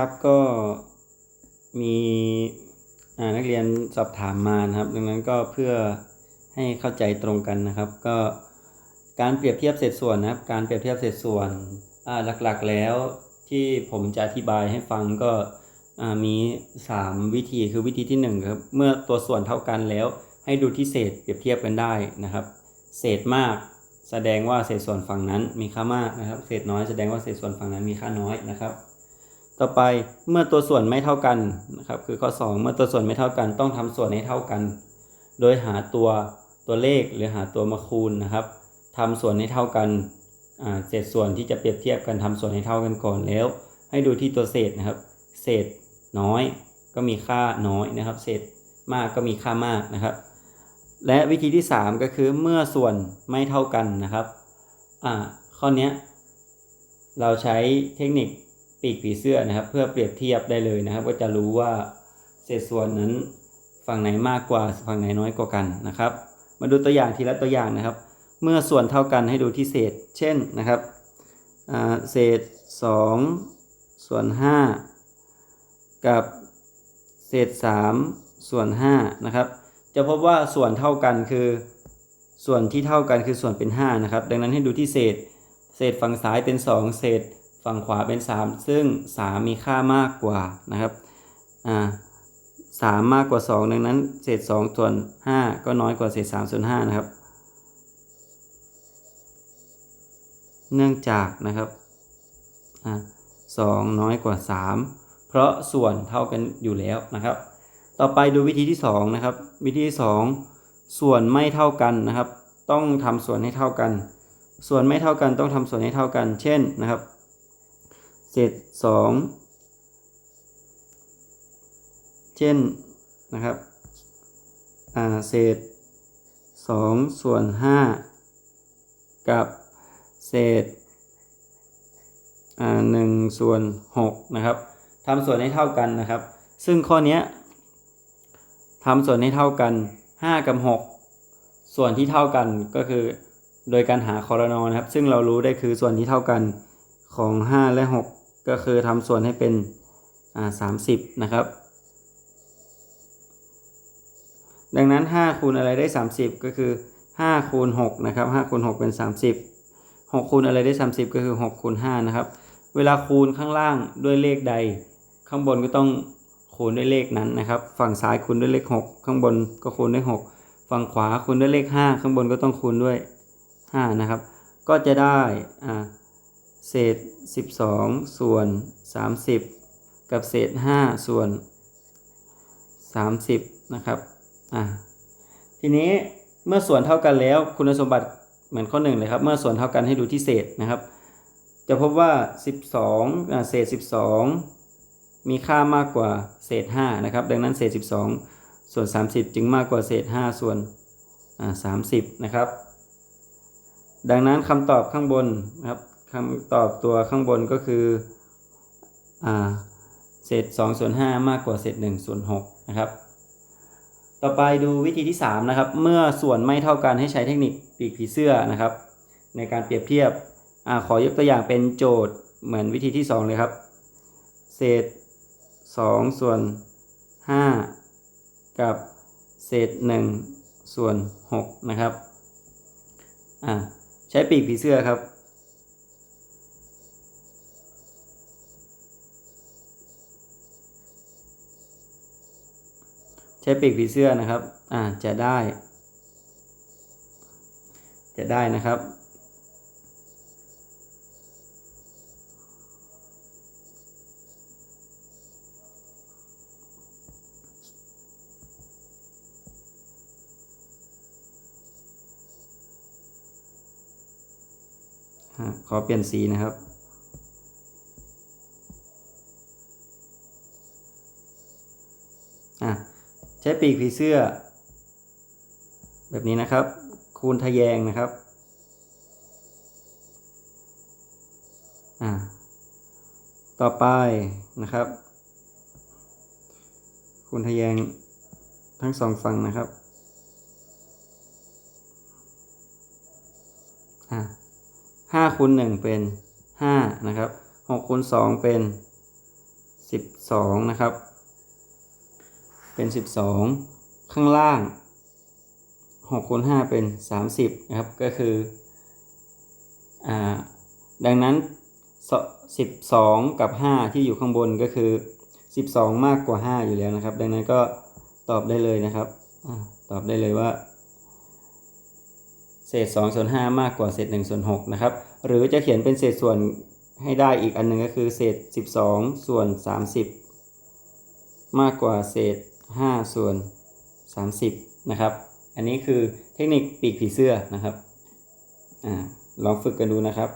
ครับก็มีนักเรียนสอบถามมานะครับ ดังนั้นก็เพื่อให้เข้าใจตรงกันนะครับ ก็การเปรียบเทียบเศษส่วนนะครับ การเปรียบเทียบเศษส่วนหลักๆแล้วที่ผมจะอธิบายให้ฟังก็อ่ามี 3 วิธีคือวิธีที่1ครับเมื่อตัวส่วนเท่ากันแล้ว ให้ดูที่เศษเปรียบเทียบกันได้นะครับ เศษมากแสดงว่าเศษส่วนฝั่งนั้นมีค่ามากนะครับ เศษน้อยแสดงว่าเศษส่วนฝั่งนั้นมีค่าน้อยนะครับ ต่อไปเมื่อตัวส่วนไม่เท่ากันนะครับคือข้อ 2 เมื่อตัวส่วนไม่เท่ากัน ต้องทำส่วนให้เท่ากัน โดยหาตัวตัวเลขหรือหาตัวมาคูณนะครับทำส่วนให้เท่ากันเศษส่วนที่จะเปรียบเทียบกันทำส่วนให้เท่ากันก่อนแล้ว ให้ดูที่ตัวเศษนะครับ เศษน้อยก็มีค่าน้อยนะครับ เศษมากก็มีค่ามากนะครับ และวิธีที่ 3 ก็คือเมื่อส่วนไม่เท่ากันนะครับข้อนี้เราใช้เทคนิค ปีกผีเสื้อนะครับ เพื่อเปรียบเทียบได้เลยนะครับ ก็จะรู้ว่าเศษส่วนนั้นฝั่งไหนมากกว่าฝั่งไหนน้อยกว่ากันนะครับ มาดูตัวอย่างทีละตัวอย่างนะครับ เมื่อส่วนเท่ากันให้ดูที่เศษ เช่นนะครับเศษ 2 ส่วน 5 กับเศษ 3 ส่วน5นะครับจะพบว่าส่วนเท่ากันคือส่วนที่เท่ากันคือส่วนเป็น 5 นะครับ ดังนั้นให้ดูที่เศษ เศษฝั่งซ้ายเป็น 2 เศษ ฝั่งขวาเป็น 3 ซึ่ง 3 มีค่ามากกว่านะครับอ่าสามมากกว่า 2 ดังนั้นเศษ2ส่วน 5 ก็น้อยกว่าเศษ3ส่วน5นะครับ เนื่องจากนะครับอสองน้อยกว่า 3 เพราะส่วนเท่ากันอยู่แล้วนะครับ ต่อไปดูวิธีที่2นะครับ วิธีที่2ส่วนไม่เท่ากันนะครับ ต้องทำส่วนให้เท่ากัน ส่วนไม่เท่ากันต้องทำส่วนให้เท่ากัน เช่นนะครับ เศษ2เช่นนะครับเศษ2ส่วน5กับเศษหนึ่งส่วน6นะครับทำส่วนให้เท่ากันนะครับ ซึ่งข้อนี้ทำส่วนให้เท่ากัน 5 กับ6 ส่วนที่เท่ากันก็คือโดยการหาคอรนอนะครับ ซึ่งเรารู้ได้คือส่วนที่เท่ากันของ 5 และ 6 ก็คือทำส่วนให้เป็นอ่า30นะครับ ดังนั้น 5 คูณอะไรได้ 30 ก็คือ 5 คูณ6นะครับ5คูณ6เป็น 30 6 คูณอะไรได้ 30 ก็คือ 6 คูณ5นะครับ เวลาคูณข้างล่างด้วยเลขใด ข้างบนก็ต้องคูณด้วยเลขนั้นนะครับ ฝั่งซ้ายคูณด้วยเลข 6 ข้างบนก็คูณด้วย 6 ฝั่งขวาคูณด้วยเลข 5 ข้างบนก็ต้องคูณด้วย5นะครับ ก็จะได้อ่า เศษ 12 ส่วน 30 กับเศษ 5 ส่วน 30 นะครับอ่าทีนี้เมื่อส่วนเท่ากันแล้วคุณสมบัติเหมือนข้อหนึ่งเลยครับ เมื่อส่วนเท่ากันให้ดูที่เศษนะครับ จะพบว่า 12อ่าเศษ 12 มีค่ามากกว่าเศษ 5 นะครับ ดังนั้นเศษ 12 ส่วน 30 จึงมากกว่าเศษ 5 ส่วนอ่า30 นะครับ ดังนั้นคำตอบข้างบนนะครับ คำตอบตัวข้างบนก็คืออ่าเศษ2ส่วน5มากกว่าเศษ1ส่วน6นะครับ ต่อไปดูวิธีที่ 3 นะครับ เมื่อส่วนไม่เท่ากันให้ใช้เทคนิคปีกผีเสื้อนะครับ ในการเปรียบเทียบอขอยกตัวอย่างเป็นโจทย์เหมือนวิธีที่ 2 เลยครับ เศษ 2 ส่วน 5 กับเศษ 1 ส่วน 6 นะครับใช้ปีกผีเสื้อครับ ช้ปีกผีเสื้อนะครับ อ่า จะได้ จะได้นะครับ ขอเปลี่ยนสีนะครับอะ ช้ปีกผีเสื้อ แบบนี้นะครับ คูณทะแยงนะครับอ่าต่อไปนะครับ คูณทะแยงทั้งสองฝั่งนะครับอ่าห้าคูณหนึ่งเป็นห้านะครับหกคูณสองเป็นสิบสองนะครับ เป็นสิบสองข้างล่างหกคูณห้าเป็นสามสิบนะครับก็คืออ่าดังนั้นสิบสองกับห้าที่อยู่ข้างบนก็คือสิบสองมากกว่าห้าอยู่แล้วนะครับ ดังนั้นก็ตอบได้เลยนะครับอตอบได้เลยว่า เศษ2ส่วน5มากกว่าเศษ1ส่วน6นะครับ หรือจะเขียนเป็นเศษส่วนให้ได้อีกอันหนึ่งก็คือเศษ 12 ส่วน 30 มากกว่าเศษ 5 ส่วน 30 นะครับ อันนี้คือเทคนิคปีกผีเสื้อนะครับ อ่า ลองฝึกกันดูนะครับ